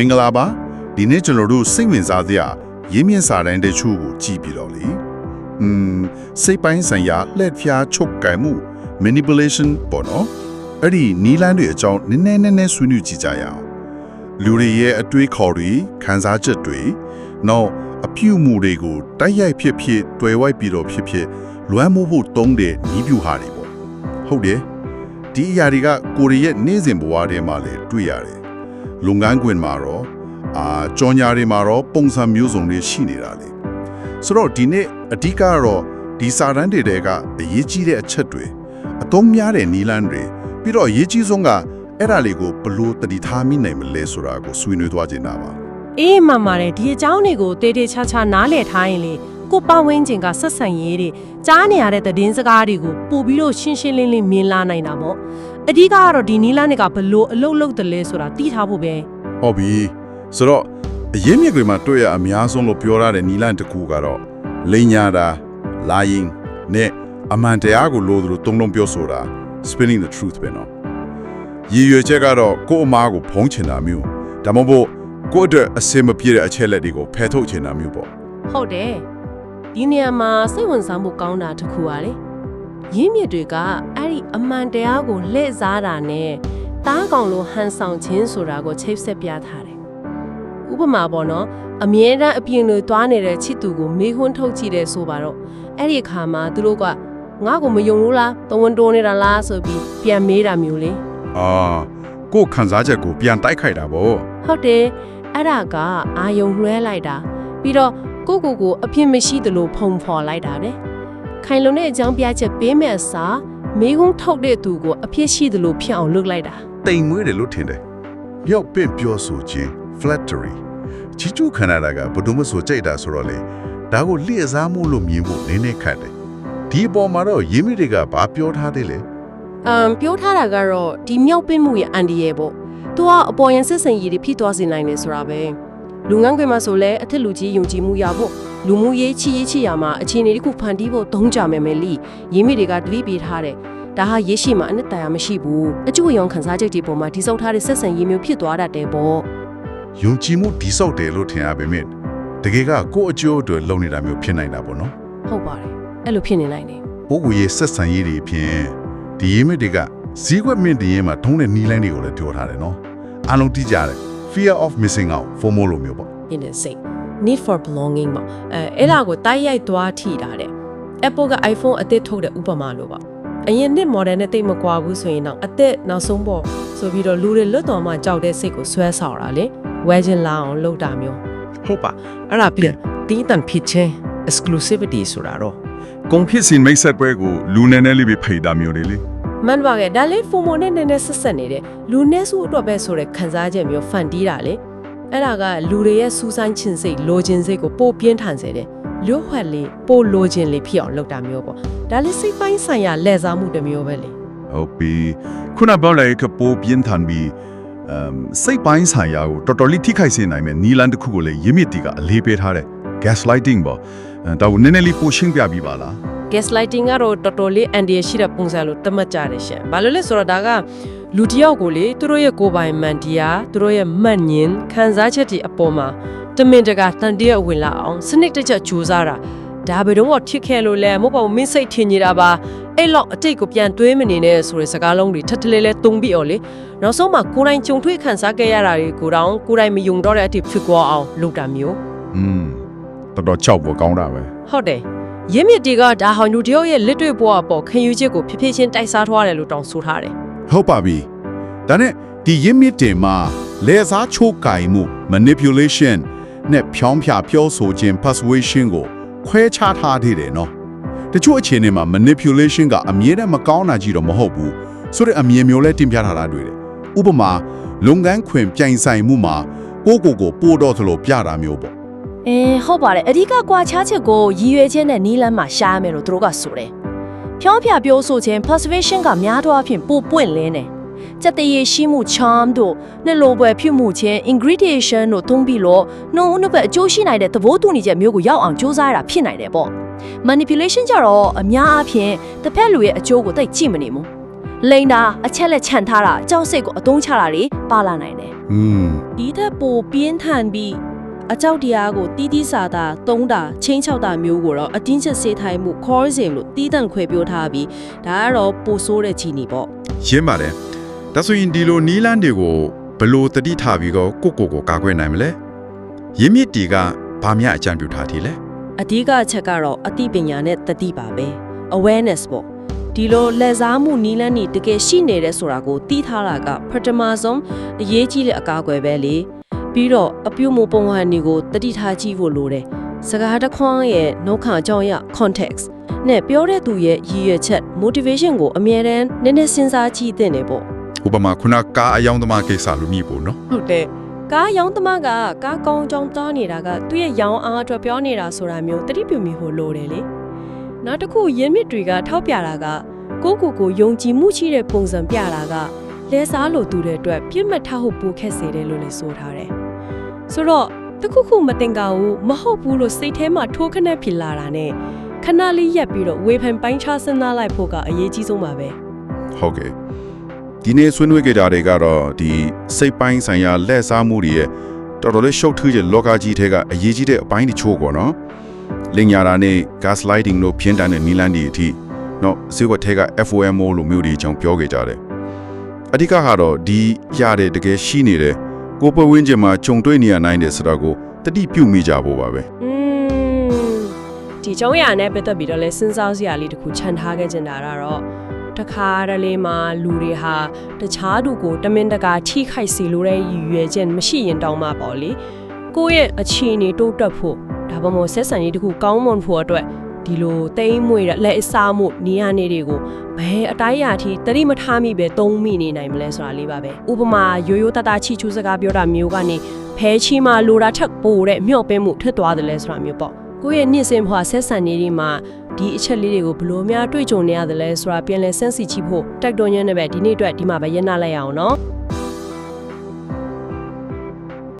မင်္ဂလာပါဒီနေ့ကျွန်တော်တို့စိတ်ဝင်စားစရာရင်းမြစ်စာတန်းတချို့ကိုကြည့်ပြီးတော့လေอืมစိတ်ပိုင်းဆိုင်ရာလက်ဖျားချုပ်ကံမှု manipulation ပေါ့နော်အဲ့ဒီနီလန်းတွေအကြောင်းနည်းနည်းနည်းနည်းဆွေးနွေးကြည့်ကြရအောင်လူတွေရဲ့အတွေးခေါ်တွေခံစားချက်တွေနောက်အပြုအမူတွေကိုတိုက်ရိုက်ဖြစ်ဖြစ်တွေ့ဝိုက်ပြီးတော့ဖြစ်ဖြစ်လွမ်းမိုးဖို့တုံးတဲ့နီးပြူဟာတွေပေါ့ဟုတ်တယ်ဒီအရာတွေကကိုရီးရဲ့နေ့စဉ်ဘဝထဲမှာလည်းတွေ့ရတယ် လုပ်ငန်းခွင်မှာတော့အာကြော်ညာတွေမှာတော့ပုံစံမျိုးစုံတွေရှိနေတာလေဆိုတော့ဒီနေ့အဓိကကတော့ဒီစာတန်းတွေတဲကအရေးကြီးတဲ့အချက်တွေအသုံးများတဲ့နီလန်းတွေပြီးတော့အရေးကြီးဆုံးကအဲ့ဒါလေးကိုဘလို့တတိထားမိနိုင်မလဲဆိုတာကိုဆွေးနွေးသွားခြင်းတာပါအေးမှန်ပါတယ်ဒီအကြောင်းတွေကိုတေးတေးချာချာနားလည်ထားရင်လေကိုပဝင်းကျင်ကဆက်ဆံရေးတွေကြားနေရတဲ့သတင်းစကားတွေကိုပို့ပြီးတော့ရှင်းရှင်းလင်းလင်းမြင်လာနိုင်တာပေါ့ အဓိကကတော့ဒီနီလာတွေကဘလို့အလုတ်လုတ်တယ်လဲဆိုတာသိထားဖို့ပဲဟုတ်ပြီဆိုတော့အရေးမြစ်တွေမှာတွေ့ရအများဆုံးလို့ပြောရတဲ့နီလန်းတစ်ခုကတော့လိညာတာလာရင်နဲ့အမှန်တရားကိုလို့သူတို့တုံးလုံးပြောဆိုတာ spinning the truth ပဲနော်ရည်ရွယ်ချက်ကတော့ကိုယ့်အမားကိုဖုံးချင်တာမျိုးဒါမှမဟုတ်ကိုယ့်အတွက်အစင်မပြေတဲ့အချက်လက်တွေကိုဖယ်ထုတ်ချင်တာမျိုးပေါ့ဟုတ်တယ်ဒီနေရာမှာစိတ်ဝင်စားမှုကောင်းတာတစ်ခုပါလေ ရင်းမြစ်တွေကအဲ့ဒီအမှန်တရားကိုလှည့်စားတာနဲ့တားကောင်လိုဟန်ဆောင်ခြင်းဆိုတာကိုချိတ်ဆက်ပြထားတယ်ဥပမာပေါ့နော်အမြဲတမ်းအပြင်လိုသွားနေတဲ့ချစ်သူကိုမေးခွန်းထုတ်ကြည့်တယ်ဆိုပါတော့အဲ့ဒီအခါမှာသူတို့ကငါ့ကိုမယုံဘူးလားတဝန်တိုးနေတာလားဆိုပြီးပြန်မေးတာမျိုးလေအာကိုယ့်ခံစားချက်ကိုပြန်တိုက်ခိုက်တာပေါ့ဟုတ်တယ်အဲ့ဒါကအာယုံလွှဲလိုက်တာပြီးတော့ကိုကိုကိုအဖြစ်မရှိသလိုဖုံဖော်လိုက်တာပဲ ခိုင်လုံတဲ့အကြောင်းပြချက်ပေးမဲ့အစားမေကုန်းထုတ်တဲ့သူကိုအဖြစ်ရှိသလိုဖြစ်အောင်လုပ်လိုက်တာတိမ်မွေးတယ်လို့ထင်တယ်မြောက်ပင့်ပြောဆိုခြင်း flattery ချီချူခန္ဓာတာကဘယ်သူမှဆိုကြိုက်တာဆိုတော့လေဒါကိုလျှက်စားမှုလို့မြင်ဖို့နည်းနည်းခက်တယ်ဒီအပေါ်မှာတော့ရင်းမိတွေကဘာပြောထားသေးလဲအမ်ပြောထားတာကတော့ဒီမြောက်ပင့်မှုရဲ့အန်ဒီရဲ့ပေါ့သူကအပေါ်ယံစစ်စင်ရည်တွေဖြစ်သွားစေနိုင်တယ်ဆိုတာပဲလူငန်းခွင်မှာဆိုလဲအထက်လူကြီးယုံကြည်မှုရဖို့ လူမှုရေးချီရေးချီရမှာအခြေအနေတစ်ခုဖန်တီးဖို့သုံးကြမယ်မယ်လီရင်းမိတွေကတတိပေးထားတယ်ဒါဟာရေးရှိမှာအနှစ်တရာမရှိဘူးအကျိုးရောင်ခန်းစားချက်တွေပေါ်မှာတိစောက်ထားတဲ့ဆက်ဆံရေးမျိုးဖြစ်သွားတတ်တယ်ပေါ့ယုံကြည်မှုဒီဆောက်တယ်လို့ထင်ရပေမဲ့တကယ်ကကိုယ့်အကျိုးအတွက်လုပ်နေတာမျိုးဖြစ်နိုင်တာပေါ့နော်ဟုတ်ပါတယ်အဲ့လိုဖြစ်နေနိုင်တယ်ပုဂ္ဂိုလ်ရေးဆက်ဆံရေးတွေဖြင့်ဒီရင်းမိတွေကဈေးကွက်မြင့်တင်ရေးမှာထုံးတဲ့နီးလန်းတွေကိုလည်းပြောထားတယ်နော်အားလုံးသိကြတယ် fear of missing out FOMO လို့မျိုးပေါ့ in the same need for belonging ပေါ့အဲအဲ့ဒါကိုတိုက်ရိုက်သွားထိတာတဲ့ Apple က iPhone အသစ်ထုတ်တဲ့ဥပမာလို့ပါအရင်နှစ် model နဲ့တိတ်မကွာဘူးဆိုရင်တော့အသစ်နောက်ဆုံးပေါ့ဆိုပြီးတော့လူတွေလွတ်တော်မှကြောက်တဲ့စိတ်ကိုဆွဲဆောင်တာလေဝဲချင်းလာအောင်လုပ်တာမျိုးဟုတ်ပါအဲ့ဒါပြန်တီးတန်ဖြစ်ချင်း exclusivity ဆိုတာတော့ကုန်ဖြစ်စဉ်မိတ်ဆက်ပွဲကိုလူနေနေလေးပဲဖိတာမျိုးတွေလေမှန်ပါရဲ့ဒါလေး FOMO နဲ့နည်းနည်းဆက်ဆက်နေတဲ့လူနည်းစုအတွက်ပဲဆိုတဲ့ခံစားချက်မျိုးဖန်တီးတာလေ အဲ့ဒါကလူတွေရဲ့စူးစိုင်းခြင်းစိတ်လိုချင်စိတ်ကိုပိုပြင်းထန်စေတယ်လျှို့ဝှက်လေးပိုလိုချင်လေးဖြစ်အောင်လုပ်တာမျိုးပေါ့ဒါလေးစိတ်ပိုင်းဆိုင်ရာလဲစားမှုတစ်မျိုးပဲလေဟုတ်ပြီခုနပြောလိုက်ကပိုပြင်းထန်ပြီးအမ်စိတ်ပိုင်းဆိုင်ရာကိုတော်တော်လေးထိခိုက်စေနိုင်မယ်နီလန်တစ်ခုကိုလည်းရင်းမြစ်တီကအလေးပေးထားတယ် gaslighting ပေါ့အဲဒါကိုနည်းနည်းလေးပိုရှင်းပြပြီးပါလား gaslighting ကတော့တော်တော်လေးအန်ဒီရရှိတဲ့ပုံစံလို့သတ်မှတ်ကြတယ်ရှင်။ဘာလို့လဲဆိုတော့ဒါက လူတစ်ယောက်ကိုလေသူတို့ရဲ့ကိုယ်ပိုင်မှန်တရားသူတို့ရဲ့မှတ်ဉဏ်ခံစားချက်တွေအပေါ်မှာတမင်တကာတန်တရားဝင်လာအောင်စနစ်တကျကြိုးစားတာဒါဘယ်တော့မှထစ်ခဲလို့လဲမဟုတ်ပါဘူးမင်းစိတ်ထင်နေတာပါအဲ့လောက်အတိတ်ကိုပြန်တွေးမနေနဲ့ဆိုတဲ့စကားလုံးတွေထပ်ထလဲလဲတုံးပြီးအောင်လေနောက်ဆုံးမှကိုယ်တိုင်ကြုံတွေ့ခံစားခဲ့ရတာတွေကိုတောင်ကိုယ်တိုင်မယုံတော့တဲ့အထိဖြစ်သွားအောင်လုပ်တာမျိုးอืมတော်တော်ချောက်ဖို့ကောင်းတာပဲဟုတ်တယ်ရင်းမြစ်တီကဒါဟောင်လူတယောက်ရဲ့လက်တွေ့ဘဝအပေါ်ခင်ယူချက်ကိုဖြစ်ဖြစ်ချင်းတိုက်စားထွားတယ်လို့တောင်ဆိုထားတယ် ဟုတ်ပါပြီဒါနဲ့ဒီရင်းမြစ်တင်မှာလေစားချိုးကင်မှု manipulation နဲ့ဖြောင်းဖြပြောဆိုခြင်း persuasion ကိုခွဲခြားထားသေးတယ်နော်တချို့အခြေအနေမှာ manipulation ကအမြဲတမ်းမကောင်းတာကြီးတော့မဟုတ်ဘူးဆိုတဲ့အမြင်မျိုးလဲတင်ပြထားတာတွေ့တယ်ဥပမာလုပ်ငန်းခွင်ပြိုင်ဆိုင်မှုမှာကိုယ့်ကိုယ်ကိုပို့တော့သလိုပြတာမျိုးပေါ့အင်းဟုတ်ပါတယ်အဓိကကွာခြားချက်ကိုရည်ရွယ်ခြင်းနဲ့နီးလန်းမှာရှားရမယ်လို့သူတို့ကဆိုတယ်။ ဖြောင်းဖြပြောဆိုခြင်း persuasion ကများသောအားဖြင့်ပိုပွင့်လင်းတယ်။စက်တရေရှိမှု charm တို့နှစ်လိုပွဲဖြစ်မှုခြင်း ingredient တို့သုံးပြီးလို့နှုံးနှစ်ဘက်အကျိုးရှိနိုင်တဲ့သဘောတူညီချက်မျိုးကိုရောက်အောင်စ조사ရတာဖြစ်နိုင်တယ်ပေါ့။ manipulation ကြတော့အများအားဖြင့်တစ်ဖက်လူရဲ့အကျိုးကိုတိတ်ကြည့်မနေဘူး။ လိန်တာအချက်လက်ခြံထားတာကြောက်စိတ်ကိုအသုံးချတာတွေပါလာနိုင်တယ် อืม ဒီထက်ပိုပြင်းထန်ပြီး အကြောက်တရားကိုတီးတီးစာတာသုံးတာချင်းချောက်တာမျိုးကိုတော့အတင်းချက်စေးထိုင်မှု coercion လို့တီးတန့်ခွဲပြောထားပြီးဒါကတော့ပိုဆိုးတဲ့ချီနီပေါ့ရင်းပါတယ်ဒါဆိုရင်ဒီလိုနီးလန်းတွေကိုဘယ်လို့တတိထားပြီးတော့ကိုကိုကိုကာကွယ်နိုင်မလဲရင်းမြစ်တီကဘာများအကြံပြုထားသေးလဲအဓိကအချက်ကတော့အသိပညာနဲ့တတိပါပဲ awareness ပေါ့ဒီလိုလက်စားမှုနီးလန်းနေတကယ်ရှိနေတယ်ဆိုတာကိုသိထားတာကပထမဆုံးအရေးကြီးတဲ့အကာအကွယ်ပဲလေ ပြီးတော့အပြုမှုပုံဟန်တွေကိုတတိထားကြည့်ဖို့လိုတယ်စကားတစ်ခွန်းရဲ့နှုတ်ခအကြောင်းရ context နဲ့ပြောတဲ့သူရဲ့ရည်ရွယ်ချက် motivation ကိုအမြဲတမ်းနည်းနည်းစဉ်းစားကြည့်သင့်တယ်ပေါ့ဥပမာခုနကားအယောင်သမားကိစ္စလိုမျိုးပေါ့နော်ဟုတ်တယ်ကားရောင်းသမားကကားကောင်းကြောင်းတားနေတာကသူ့ရဲ့ရောင်းအားအတွက်ပြောနေတာဆိုတာမျိုးတတိပြုမိဖို့လိုတယ်လေနောက်တစ်ခုရင်းမြစ်တွေကထောက်ပြတာကကိုယ့်ကိုယ်ကိုယုံကြည်မှုရှိတဲ့ပုံစံပြတာကလဲစားလို့သူတွေအတွက်ပြစ်မှတ်ထားဖို့ပိုခက်စေတယ်လို့လည်းဆိုထားတယ် ဆိုတော့တခုခုမတင်ကာဘူးမဟုတ်ဘူးလို့စိတ်ထဲမှာထိုးခနဲ့ဖြစ်လာတာနဲ့ခဏလေးရက်ပြီးတော့ဝေဖန်ပိုင်းခြားစဉ်းစားလိုက်ဖို့ကအရေးကြီးဆုံးပါပဲဟုတ်ကဲ့ဒီနေ့ဆွေးနွေးကြတာတွေကတော့ဒီစိတ်ပိုင်းဆိုင်ရာလက်စားမှုတွေရဲ့တော်တော်လေးရှုပ်ထွေးတဲ့လောကကြီးထဲကအရေးကြီးတဲ့အပိုင်းတချို့ပေါ့နော်လင်ညာတာနဲ့ gaslighting လို့ဖြင်းတန်းတဲ့နီလန်းဒီအထိနော်ဇေဝတ်ထဲက FOMO လို့မျိုးတွေအကြောင်းပြောခဲ့ကြတယ်အဓိကကတော့ဒီရတဲ့တကယ်ရှိနေတဲ့ ကိုယ်ပဝင်းကျင်မှာခြုံတွေ့နေရနိုင်တယ်ဆိုတာကိုတတိပြုမိကြဖို့ပါပဲอืมဒီကြောင်းရနဲ့ပတ်သက်ပြီးတော့လဲစဉ်းစားစရာလေးတစ်ခုခြံထားခဲ့ကြတာကတော့တခါတလေမှာလူတွေဟာတခြားသူကိုတမင်တကာထိခိုက်စေလိုတဲ့ရည်ရွယ်ချက်မရှိရင်တောင်းမှပေါ့လေကိုယ့်ရဲ့အခြေအနေတိုးတက်ဖို့ဒါမှမဟုတ်ဆက်ဆံရေးတစ်ခုကောင်းမွန်ဖို့အတွက် ဒီလိုတိမ့်မွေတဲ့လက်အစားမှုနေရာနေတွေကိုဘယ်အတိုင်းအရာထိတတိမထားမိပဲသုံးမိနေနိုင်မလဲဆိုတာလေးပါပဲဥပမာရိုးရိုးတတချီချူစကားပြောတာမျိုးကနေဖဲချီမှာလိုတာထက်ပိုတဲ့မျှော့ပင်းမှုထွက်သွားတယ်လဲဆိုတာမျိုးပေါ့ကိုယ့်ရဲ့နေ့စဉ်ဘဝဆက်ဆံနေဒီမှာဒီအချက်လေးတွေကိုဘယ်လိုများတွေ့ကြုံနေရတယ်လဲဆိုတာပြန်လဲစမ်းစီချိဖို့တိုက်တွန်းရင်းနဲ့ပဲဒီနေ့အတွက်ဒီမှာပဲရည်နာလိုက်ရအောင်နော်